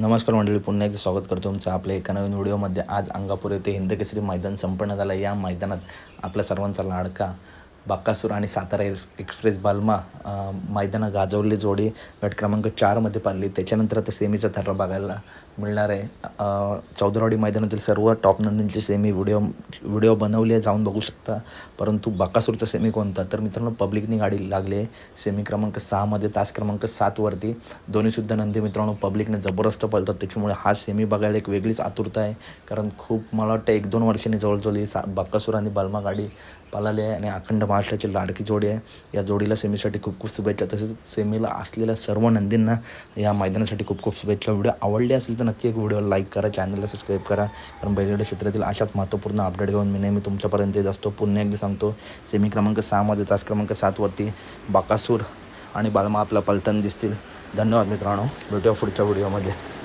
नमस्कार मंडळी पुन्हा एकदा स्वागत करतो तुमचं आपल्या एका नवीन व्हिडिओमध्ये. आज अंगापूर येथे हिंदकेसरी मैदान संपन्न झालं. या मैदानात आपल्या सर्वांचा लाडका बाकासूर आणि सातारा एक्स- एक्सप्रेस बालमा मैदानं गाजवली जोडी गट क्रमांक चारमध्ये पाडली. त्याच्यानंतर आता सेमीचा थर्रा बघायला मिळणार आहे. चौदरावाडी मैदानातील सर्व टॉप नंदींचे सेमी व्हिडिओ व्हिडिओ बनवले आहे जाऊन बघू शकता. परंतु बाकासूरचा सेमी कोणता? तर मित्रांनो पब्लिकनी गाडी लागली आहे. सेमी क्रमांक सहामध्ये तास क्रमांक सातवरती. दोन्हीसुद्धा नंदी मित्रांनो पब्लिकने जबरदस्त पळतात. त्याच्यामुळे हा सेमी बघायला एक वेगळीच आतुरता आहे. कारण खूप मला वाटतं एक दोन वर्षांनी जवळजवळ सा बाकासूर आणि बालमा गाडी पळाली आहे आणि अखंड महाराष्ट्राची लाडकी जोडी आहे. या जोडीला सेमीसाठी खूप खूप शुभेच्छा. तसेच सेमीला असलेल्या सर्व नंदींना या मैदानासाठी खूप खूप शुभेच्छा. व्हिडिओ आवडले असेल तर नक्की एक व्हिडिओ लाईक करा चॅनलला सबस्क्राईब करा. कारण बैलगाडी क्षेत्रातील अशाच महत्त्वपूर्ण अपडेट घेऊन मी नेहमी तुमच्यापर्यंत येत असतो. पुन्हा एकदा सांगतो सेमी क्रमांक सहामध्ये तास क्रमांक सातवरती बाकासूर आणि बालमा आपला पलतन दिसतील. धन्यवाद मित्रांनो. भेटूया पुढच्या व्हिडिओमध्ये.